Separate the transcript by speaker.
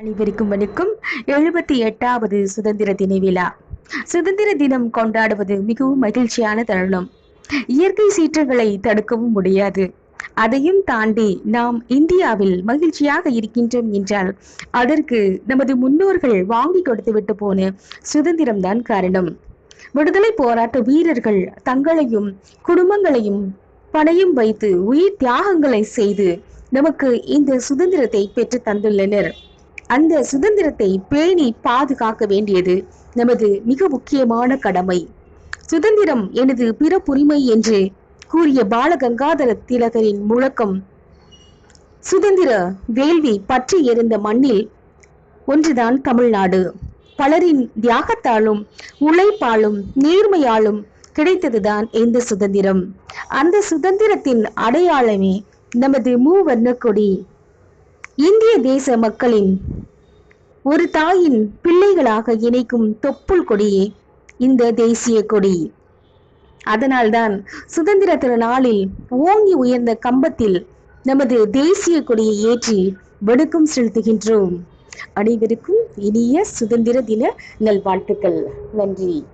Speaker 1: அனைவருக்கும் வணக்கம் எழுபத்தி எட்டாவது சுதந்திர தின விழா. சுதந்திர தினம் கொண்டாடுவது மிகவும் மகிழ்ச்சியான தருணம். இயற்கை சீற்றங்களை தடுக்கவும் முடியாது. அதையும் தாண்டி நாம் இந்தியாவில் மகிழ்ச்சியாக இருக்கின்றோம் என்றால் அதற்கு நமது முன்னோர்கள் வாங்கி கொடுத்து விட்டு போன சுதந்திரம்தான் காரணம். விடுதலை போராட்ட வீரர்கள் தங்களையும் குடும்பங்களையும் பணையும் வைத்து உயிர் தியாகங்களை செய்து நமக்கு இந்த சுதந்திரத்தை பெற்று தந்துள்ளனர். அந்த சுதந்திரத்தை பேணி பாதுகாக்க வேண்டியது நமது மிக முக்கியமான கடமை. சுதந்திரம் எனது பிறப்புரிமை என்று கூறிய பாலகங்காதர திலகரின் முழக்கம். சுதந்திர வேள்வி பற்றி எறிந்த மண்ணில் ஒன்றுதான் தமிழ்நாடு. பலரின் தியாகத்தாலும் உழைப்பாலும் நேர்மையாலும் கிடைத்ததுதான் இந்த சுதந்திரம். அந்த சுதந்திரத்தின் அடையாளமே நமது மூவர்ண கொடி. இந்திய தேச மக்களின் ஒரு தாயின் பிள்ளைகளாக இணைக்கும் தொப்புள் கொடியே இந்த தேசிய கொடி. அதனால்தான் சுதந்திர திருநாளில் ஓங்கி உயர்ந்த கம்பத்தில் நமது தேசிய கொடியை ஏற்றி வணக்கம் செலுத்துகின்றோம். அனைவருக்கும் இனிய சுதந்திர தின நல்வாழ்த்துக்கள். நன்றி.